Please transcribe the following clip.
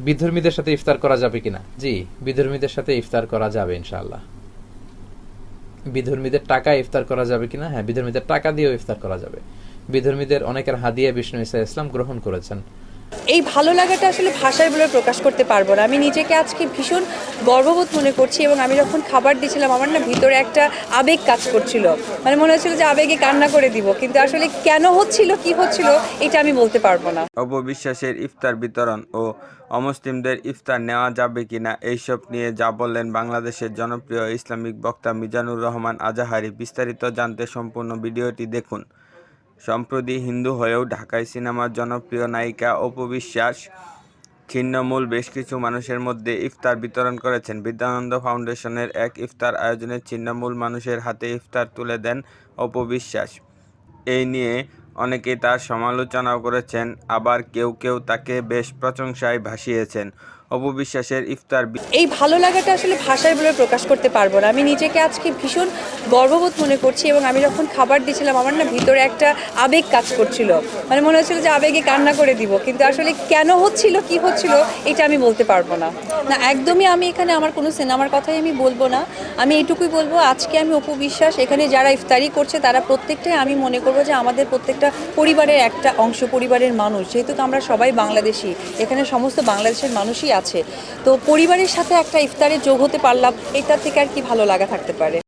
বিধর্মীদের সাথে ইফতার করা যাবে কিনা? জি, বিধর্মীদের সাথে ইফতার করা যাবে, ইনশাআল্লাহ। বিধর্মীদের টাকা ইফতার করা যাবে কিনা? হ্যাঁ বিধর্মীদের টাকা দিয়েও ইফতার করা যাবে। বিধর্মীদের অনেকের হাদিয়া বিষ্ণু ইসা ইসলাম গ্রহণ করেছেন। এই ভালো লাগাটা আসলে ভাষায় বলে প্রকাশ করতে পারব না। আমি নিজেকে আজকে ভীষণ গর্ববোধ মনে করছি এবং আমি যখন খাবার দিয়েছিলাম, আমার না ভিতরে একটা আবেগ কাজ করছিল। মানে মনে হচ্ছিল যে আবেগে কান্না করে দিব। কিন্তু আসলে কেন হচ্ছিল, কি হচ্ছিল, এটা আমি বলতে পারব না। অপবিশ্বাসের ইফতার বিতরণ ও অমুসলিমদের ইফতার নেওয়া যাবে কিনা এইসব নিয়ে যা বললেন বাংলাদেশের জনপ্রিয় ইসলামিক বক্তা মিজানুর রহমান আজাহারি। বিস্তারিত জানতে সম্পূর্ণ ভিডিওটি দেখুন। সম্প্রতি হিন্দু হয়েও ঢাকায় সিনেমার জনপ্রিয় নায়িকা অপবিশ্বাস ছিন্নমূল বেশ কিছু মানুষের মধ্যে ইফতার বিতরণ করেছেন। বিদ্যানন্দ ফাউন্ডেশনের এক ইফতার আয়োজনে ছিন্নমূল মানুষের হাতে ইফতার তুলে দেন অপবিশ্বাস এই নিয়ে অনেকেই তার সমালোচনাও করেছেন, আবার কেউ কেউ তাকে বেশ প্রশংসায় ভাসিয়েছেন। অপবিশ্বাসের ইফতার এই ভালো লাগাটা আসলে ভাষায় বলে প্রকাশ করতে পারব না। আমি নিজেকে আজকে ভীষণ গর্ববোধ মনে করছি এবং আমি যখন খাবার দিয়েছিলাম, আমার না ভিতরে একটা আবেগ কাজ করছিল। মানে মনে হচ্ছিল যে আবেগে কান্না করে দিব, কিন্তু আসলে কেন হচ্ছিল, কি হচ্ছিল, এটা আমি বলতে পারব না। না, একদমই আমি এখানে আমার কোনো সিনেমার কথাই আমি বলব না। আমি এটুকুই বলব, আজকে আমি অপবিশ্বাস এখানে যারা ইফতারি করছে, তারা প্রত্যেকটাই আমি মনে করব যে আমাদের প্রত্যেকটা পরিবারের একটা অংশ, পরিবারের মানুষ। যেহেতু আমরা সবাই বাংলাদেশি, এখানে সমস্ত বাংলাদেশের মানুষই আছে। তো পরিবারের সাথে একটা ইফতারে যোগ হতে পারলাম, এটার থেকে আর কি ভালো লাগা থাকতে পারে?